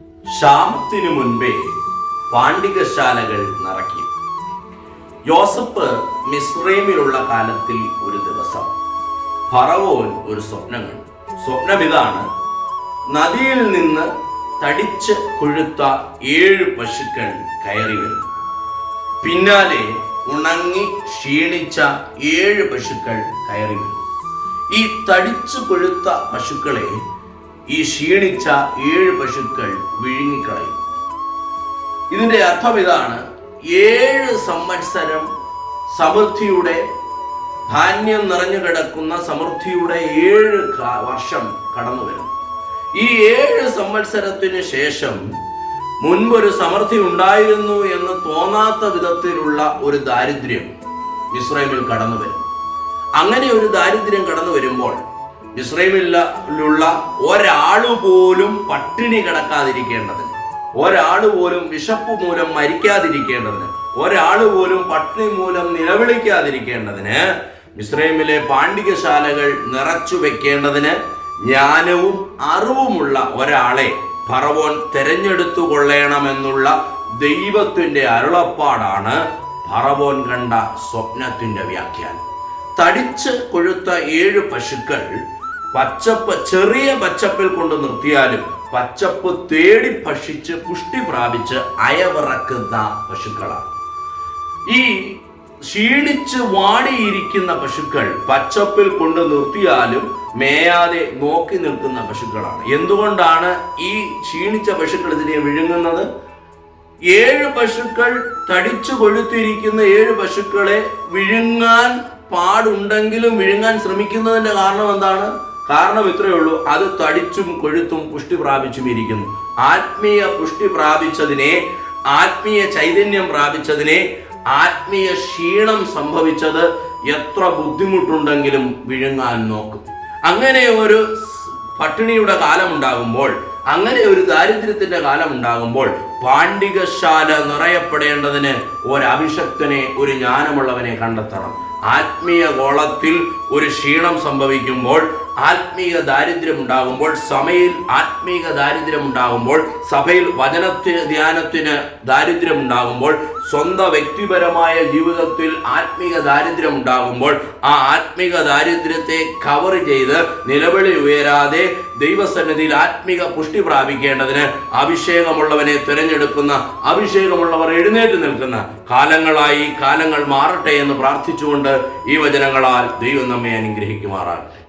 ക്ഷാമത്തിനു മുൻപേ പാണ്ഡികശാലകൾ നിറക്കി. യോസഫ് മിസ്രൈമിലുള്ള കാലത്തിൽ ഒരു ദിവസം ഫറവോൻ ഒരു സ്വപ്നം കണ്ടു. സ്വപ്നം ഇതാണ് നദിയിൽ നിന്ന് തടിച്ച് കൊഴുത്ത ഏഴ് പശുക്കൾ കയറി വരുന്നു. പിന്നാലെ ഉണങ്ങി ക്ഷീണിച്ച ഏഴ് പശുക്കൾ കയറി വരുന്നു. ഈ തടിച്ചു കൊഴുത്ത പശുക്കളെ ഈ ക്ഷീണിച്ച ഏഴ് പശുക്കൾ വിഴുങ്ങിക്കളയും. ഇതിന്റെ അർത്ഥം ഇതാണ് ഏഴ് സംവത്സരം സമൃദ്ധിയുടെ ധാന്യം നിറഞ്ഞു കിടക്കുന്ന സമൃദ്ധിയുടെ ഏഴ് വർഷം കടന്നു വരും. ഈ ഏഴ് സംവത്സരത്തിന് ശേഷം മുൻപൊരു സമൃദ്ധി ഉണ്ടായിരുന്നു എന്ന് തോന്നാത്ത വിധത്തിലുള്ള ഒരു ദാരിദ്ര്യം ഇസ്രായേലിൽ കടന്നു വരും. അങ്ങനെ ഒരു ദാരിദ്ര്യം കടന്നു വരുമ്പോൾ ഇസ്രയേലിലുള്ള ഒരാൾ പോലും പട്ടിണി കിടക്കാതിരിക്കേണ്ടതിന് ഒരാൾ പോലും വിശപ്പ് മൂലം മരിക്കാതിരിക്കേണ്ടതിന് ഒരാൾ പോലും പട്ടിണി മൂലം നിലവിളിക്കാതിരിക്കേണ്ടതിന് ഇസ്രൈമിലെ പാണ്ഡികശാലകൾ നിറച്ചു വെക്കേണ്ടതിന് ജ്ഞാനവും അറിവുമുള്ള ഒരാളെ ഫറവോൻ തെരഞ്ഞെടുത്തു കൊള്ളണമെന്നുള്ള ദൈവത്തിന്റെ അരുളപ്പാടാണ് ഫറവോൻ കണ്ട സ്വപ്നത്തിന്റെ വ്യാഖ്യാനം. തടിച്ച് കൊഴുത്ത ഏഴ് പശുക്കൾ പച്ചപ്പ് ചെറിയ പച്ചപ്പിൽ കൊണ്ട് നിർത്തിയാലും പച്ചപ്പ് തേടി ഭക്ഷിച്ച് പുഷ്ടി പ്രാപിച്ച് അയവിറക്കുന്ന പശുക്കളാണ്. ഈ ക്ഷീണിച്ച് വാടിയിരിക്കുന്ന പശുക്കൾ പച്ചപ്പിൽ കൊണ്ട് നിർത്തിയാലും മേയാതെ നോക്കി നിൽക്കുന്ന പശുക്കളാണ്. എന്തുകൊണ്ടാണ് ഈ ക്ഷീണിച്ച പശുക്കൾ ഇതിനെ വിഴുങ്ങുന്നത്? ഏഴ് പശുക്കൾ തടിച്ചു കൊഴുത്തിരിക്കുന്ന ഏഴ് പശുക്കളെ വിഴുങ്ങാൻ പാടുണ്ടെങ്കിലും വിഴുങ്ങാൻ ശ്രമിക്കുന്നതിന്റെ കാരണം എന്താണ്? കാരണം ഇത്രയേ ഉള്ളൂ. അത് തടിച്ചും കൊഴുത്തും പുഷ്ടി പ്രാപിച്ചും ഇരിക്കുന്നു. ആത്മീയ പുഷ്ടി പ്രാപിച്ചതിനെ ആത്മീയ ചൈതന്യം പ്രാപിച്ചതിനെ ആത്മീയ ക്ഷീണം സംഭവിച്ചത് എത്ര ബുദ്ധിമുട്ടുണ്ടെങ്കിലും വിഴുങ്ങാൻ നോക്കും. അങ്ങനെ ഒരു പട്ടിണിയുടെ കാലം ഉണ്ടാകുമ്പോൾ അങ്ങനെ ഒരു ദാരിദ്ര്യത്തിന്റെ കാലം ഉണ്ടാകുമ്പോൾ പാണ്ഡികശാല നിറയപ്പെടേണ്ടതിന് ഒരഭിഷക്തനെ ഒരു ജ്ഞാനമുള്ളവനെ കണ്ടെത്തണം. ആത്മീയ ഗോളത്തിൽ ഒരു ക്ഷീണം സംഭവിക്കുമ്പോൾ ആത്മീയ ദാരിദ്ര്യം ഉണ്ടാകുമ്പോൾ ആത്മീയ ആത്മീക ദാരിദ്ര്യം ഉണ്ടാകുമ്പോൾ സഭയിൽ വചനത്തിന് ധ്യാനത്തിന് ദാരിദ്ര്യം ഉണ്ടാകുമ്പോൾ സ്വന്തം വ്യക്തിപരമായ ജീവിതത്തിൽ ആത്മീയ ദാരിദ്ര്യം ഉണ്ടാകുമ്പോൾ ആ ആത്മീയ ദാരിദ്ര്യത്തെ കവർ ചെയ്ത് നിലവിളി ഉയരാതെ ദൈവസന്നിധിയിൽ ആത്മീക പുഷ്ടി പ്രാപിക്കേണ്ടതിന് അഭിഷേകമുള്ളവനെ തിരഞ്ഞെടുക്കുന്ന അഭിഷേകമുള്ളവർ എഴുന്നേറ്റ് നിൽക്കുന്ന കാലങ്ങളായി കാലങ്ങൾ മാറട്ടെ എന്ന് പ്രാർത്ഥിച്ചുകൊണ്ട് ഈ വചനങ്ങളാൽ ദൈവം നമ്മെ അനുഗ്രഹിക്കുമാറാകട്ടെ.